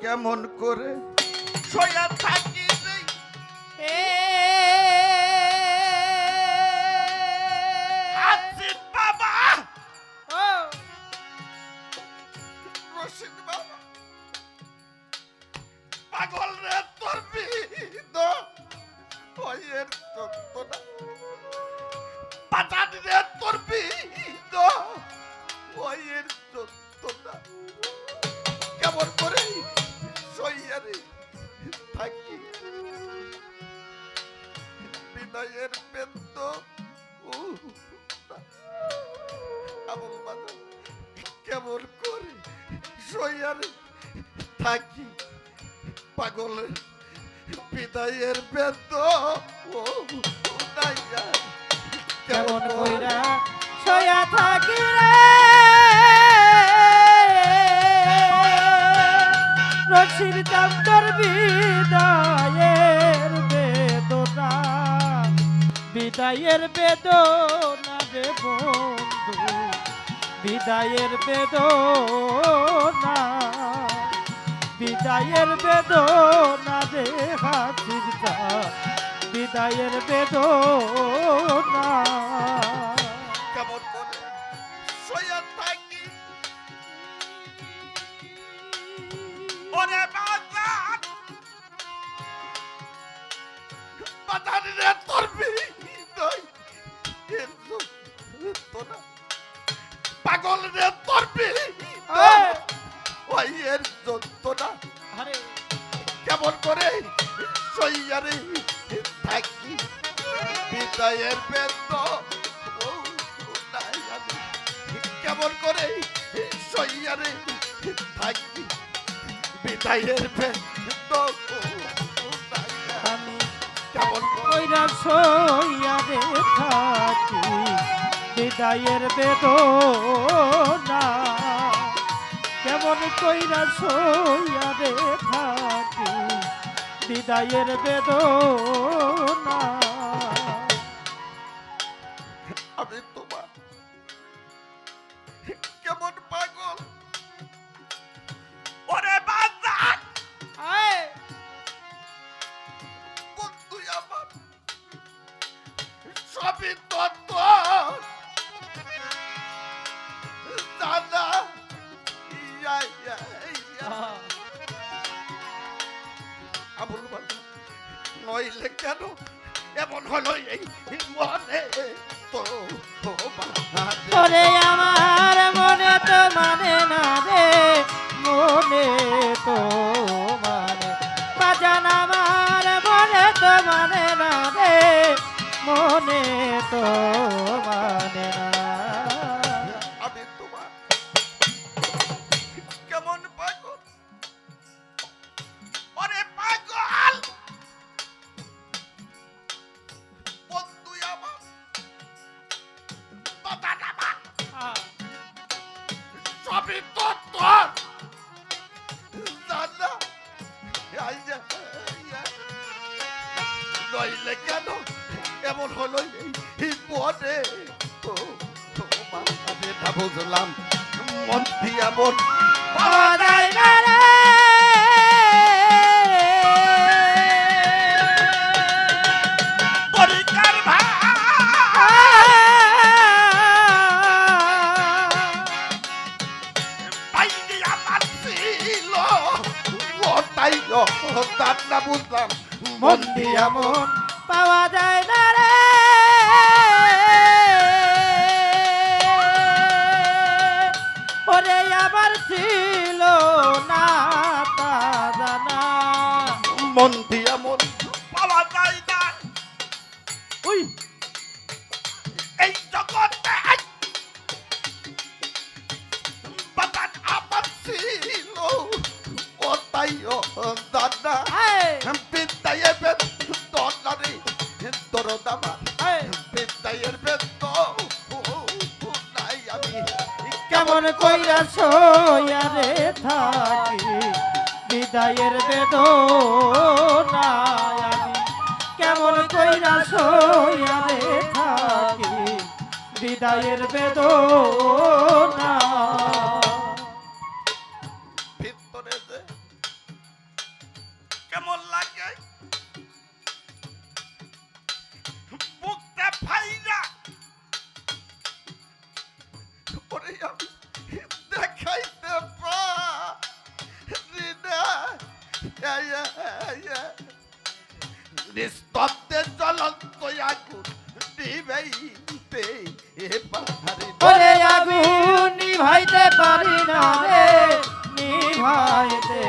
কেমন করে সয়া থাকি পাগল রে তোর বিদ ওয়ের যন্ত্রণা পাটান রে তোর বিদ ওয়ের যন্ত্রণা বেদ ও কেমন কইরা সয়া থাকি রে? রশির চান্দর বিদায়ের বেদনা বিদায়ের বেদনা রে বন্ধু বিদায়ের বেদনা বিদায়ের বেদনা রে হাসির বিদায়ের বেদনা। কেমন করে? সইয়া থাকি। ওরে বাজার বাজার রে তোর বিদায়। পাগল রে তোর বিদায়। ওই এর আরে কেমন করে সইয়ারে থাকি। বিদায়ের বেদ কেমন করে সইয়ারে থাকি। বিদায়ের বেদ আমি কেমন কইরা সইয়া রে থাকি। বিদায়ের বেদনা। কেমন কইরা সইয়া রে থাকি। বিদায়ের বেদনা। It was it. বুঝলাম মন দিয়া মন। পাওয়া যায় না রে। তার বুঝলাম। মন দিয়া মন। পাওয়া যায় দাদা বিদ্যায় বেদ দলারে দরদামা বিদ্যায়ের বেদ নাই আমি। কেমন কইরা সইয়া রে থাকি বিদায়ের আমি। কেমন কইরা সয়ারে থাকি বিদায়ের বেদনা ভিতরে নিস্তব্ধে জ্বলন্ত আগুন নিভাইতে ওরে আগুন নিভাইতে পারি না রে, নিভাইতে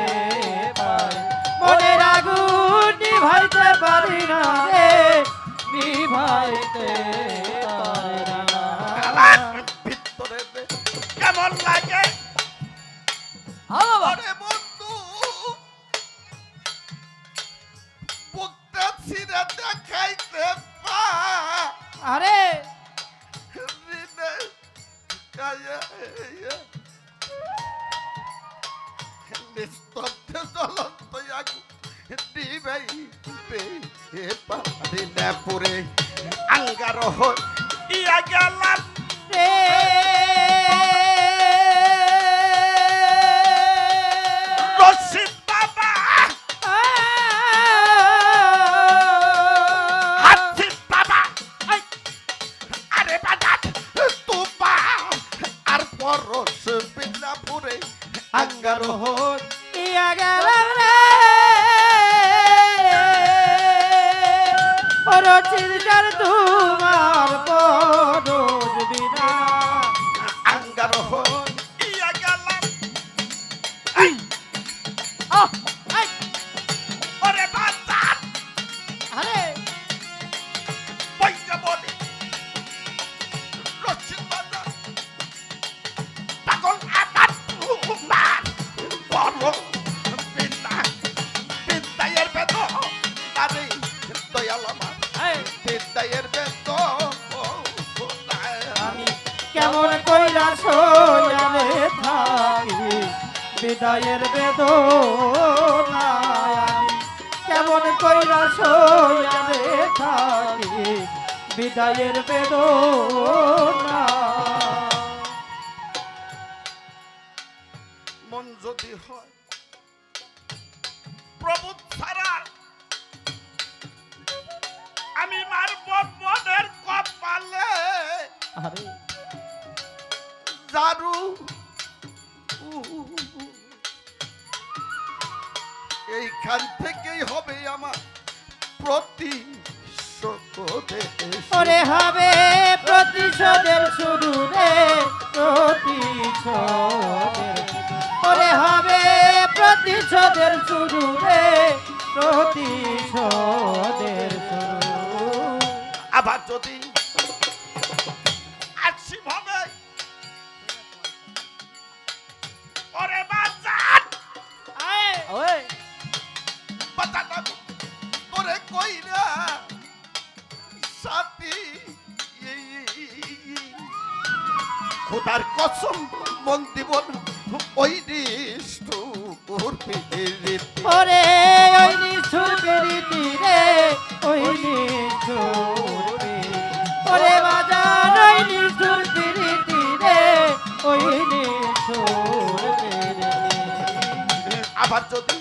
পারি। মনে আগুন নিভাইতে পারি না রে, নিভাইতে আঙ্গার হইয়া গেলাম রে সয়ালে থাকি বিদায়ের বেদনা। আমি কেমন কইরা সয়ালে থাকি বিদায়ের বেদনা। মন যদি হয় প্রভু ছাড়া আমি মারব মনের কপালে। আরে। জারু এইখান থেকেই হবে আমার প্রতি ওরে হবে প্রতিশোধের শুরু রে প্রতিশোধের ওরে হবে প্রতিশোধের শুরু রে প্রতিশোধের শুরু। আবার যদি আসি ভাবে খোদার কসম দিব না, ওই নিষ্ঠুর পীড়িতি। ওরে ওই নিষ্ঠুর ওই নিষ্ঠুর ওরে বাজার নিষ্ঠুর ওই নিষ্ঠুর আবার যদি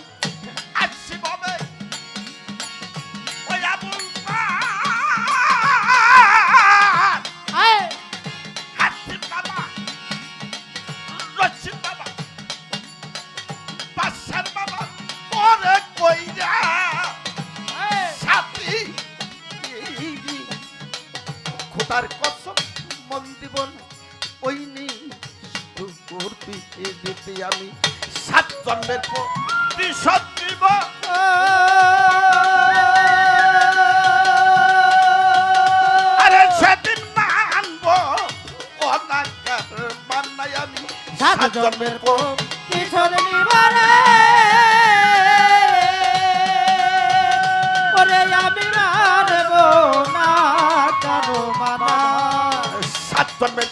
আমি সাত জন্মের পর আমি সাত জন্মের কিশোর নিবারে ওরে আমি মারব না কারও মানা। সাত জন্মের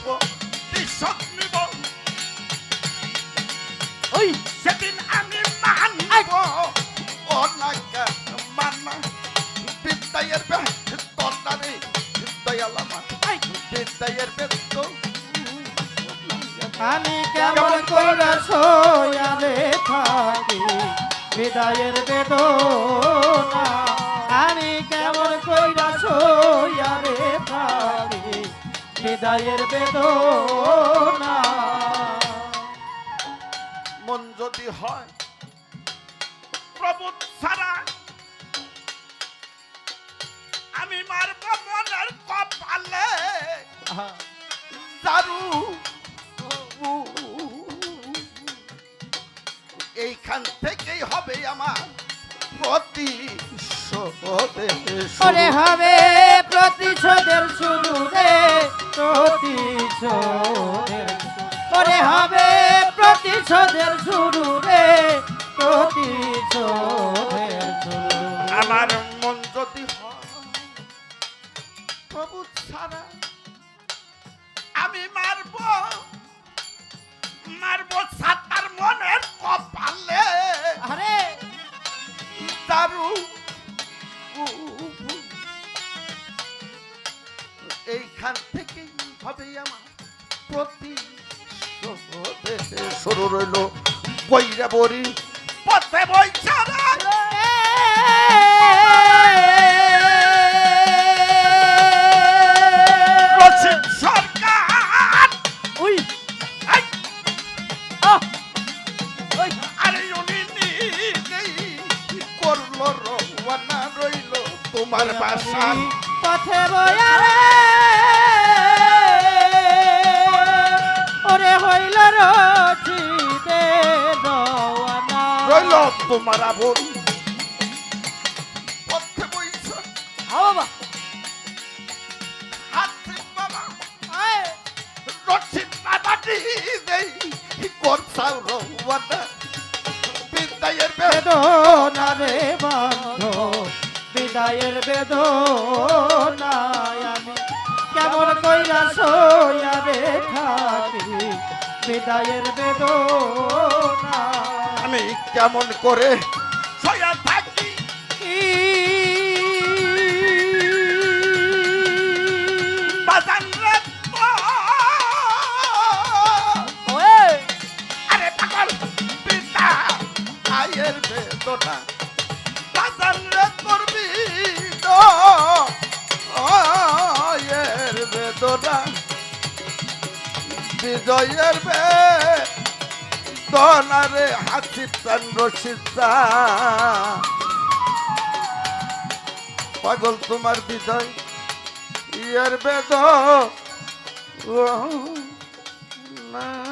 বিদায়ের বেদনা আমি কেমন কইরা সইয়ারে থাকি বিদায়ের বেদনা। মন যদি হয় প্রভু ছাড়া আমি মারব মনের কপালে। দারু এইখান থেকেই হবে আমার প্রতি হবে প্রতিশোধের দারু এইখান থেকেই হবে আমার প্রতি শুরু রইল বইরা বরি পথে বই তোমার বাসা। পথে বয়ারে ওরে হইল রচিতে রওয়ানা। রইল তোমার আবন পথে বইছ। হা বাবা। হাতে বাবা। আয়। রচিত বাবাটি দেই। করছাও রওয়ানা। বিদায়ের বেদনা রে বন্ধ বিদায়ের বেদনায় আমি কেমন কইরা সইয়া রে থাকি? বিদায়ের বেদনা আমি কেমন করে সয়া থাকি? আরে পাগল পিতা আয়ের বেদনা। বিজয়ের বে দনারে হাতি চন্দ্র সীতা পাগল তোমার বিজয় ইয়ের বেদ না।